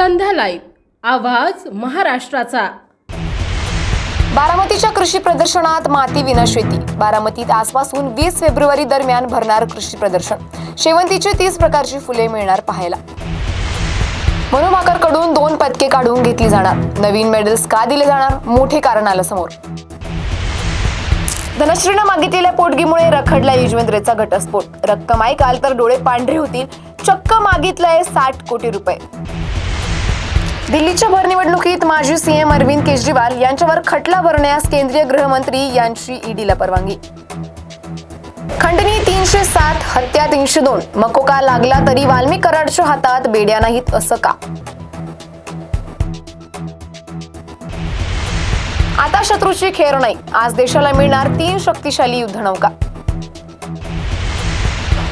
Live आवाज महाराष्ट्राचा. बारामतीच्या कृषी प्रदर्शनात माती विना शेती. बारामतीत आजपासून वीस फेब्रुवारी दरम्यान भरणार कृषी प्रदर्शन. शेवंतीची तीस प्रकारची फुले मिळणार पाहायला. कडून दोन पदके काढून घेतली जाणार. नवीन मेडल्स का दिले जाणार? मोठे कारण आलं समोर. धनश्रीनं मागितलेल्या पोटगीमुळे रखडला युजवेंद्रचा घटस्फोट. रक्कम ऐकाल तर डोळे पांढरे होतील. चक्क मागितलंय साठ कोटी रुपये. दिल्लीच्या भरनिवडणुकीत माजी सीएम अरविंद केजरीवाल यांच्यावर खटला भरण्यास केंद्रीय गृहमंत्री यांची ईडीला परवानगी. खंडणी तीनशे सात हत्या तीनशे दोन. मकोका लागला तरी वाल्मी कराडच्या हातात बेड्या नाहीत असं का? आता शत्रूची खेर नाही. आज देशाला मिळणार तीन शक्तिशाली युद्धनौका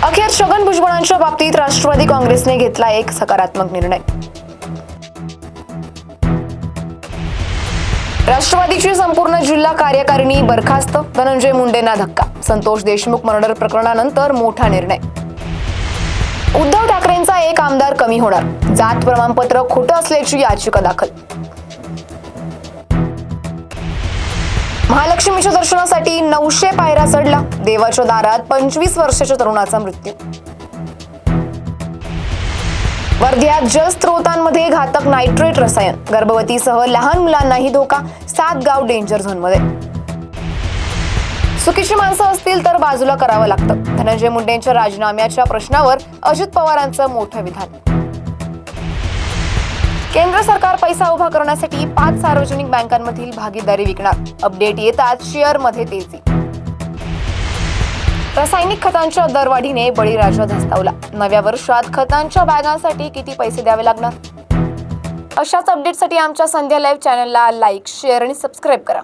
अखेर छगन भुजबळांच्या बाबतीत राष्ट्रवादी काँग्रेसने घेतला एक सकारात्मक निर्णय. राष्ट्रवादीची संपूर्ण जिल्हा कार्यकारिणी बरखास्त धनंजय मुंडेंना धक्का संतोष देशमुख मर्डर प्रकरणानंतर मोठा निर्णय. उद्धव ठाकरेंचा एक आमदार कमी होणार जात प्रमाणपत्र खोटं असल्याची याचिका दाखल. महालक्ष्मीच्या दर्शनासाठी नऊशे पायऱ्या चढला देवाच्या दारात पंचवीस वर्षाच्या तरुणाचा मृत्यू. वर्ध्यात जलस्रोतांमध्ये घातक नायट्रेट रसायन. गर्भवतीसह लहान मुलांनाही धोका सात गाव डेंजर झोनमध्ये चुकीची माणसं असतील तर बाजूला करावं लागतं. धनंजय मुंडेंच्या राजीनाम्याच्या प्रश्नावर अजित पवारांचं मोठं विधान. केंद्र सरकार पैसा उभा करण्यासाठी पाच सार्वजनिक बँकांमधील भागीदारी विकणार. अपडेट येताच शेअरमध्ये तेजी. रासायनिक खतांच्या दरवाढीने बळीराजा धस्तावला. नव्या वर्षात खतांच्या बॅगांसाठी किती पैसे द्यावे लागणार? अशाच अपडेटसाठी आमच्या संध्या लाईव्ह चॅनलला लाईक शेअर आणि सबस्क्राईब करा.